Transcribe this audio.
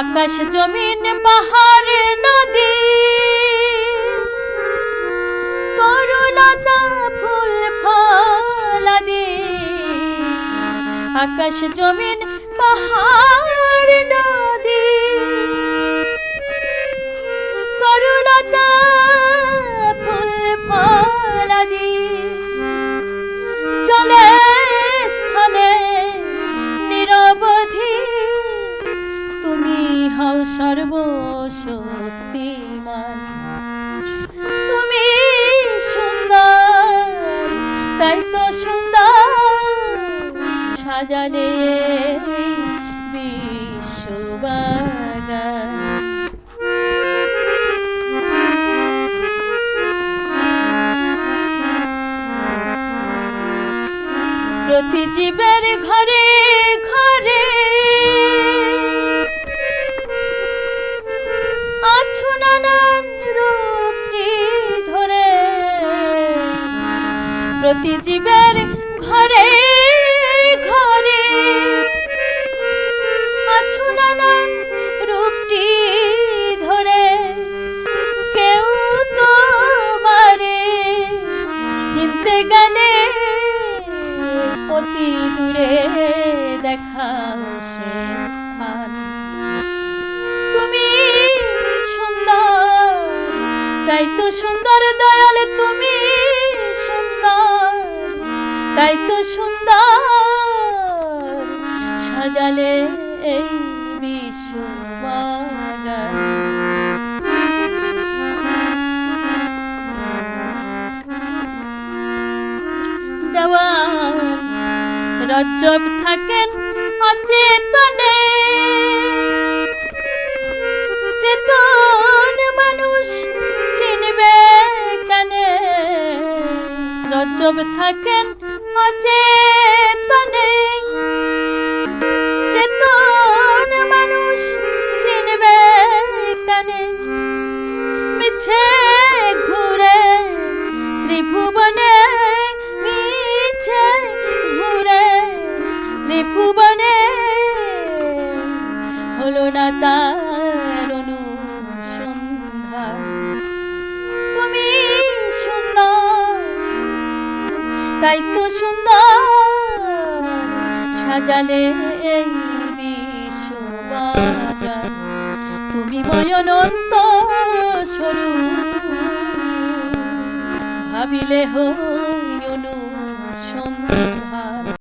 আকাশ জমিন পাহাড় নদী। করুণতা ফুল ফলাদি। আকাশ জমিন পাহাড় সর্বশক্তিমান তুমি সুন্দর তাই তো সুন্দর সাজালে এই বিশ্ববাগান প্রতি জীবের ঘরে ঘরে প্রতি জীবের ঘরে ঘরে। আছো নানান রূপটি ধরে, কেউ তোমারে চিনতে গেলে অতি দূরে দেখাও সে স্থান। তুমি সুন্দর, তাই তো সুন্দর দয়াল তুমি। সুন্দর তাই তো সুন্দর সাজালে এই বিশ্ববাগান দেওয়ান রজ্জব থাকেন অচেতনে ত্রিভুবনে হলো না তার অনুসন্ধান। তুমি সুন্দর, তাই তো সুন্দর সাজালে এই বিশ্ববাগান। তুমি ময়নন্ত স্বরূপ, ভাবিলে সন্ধ্যা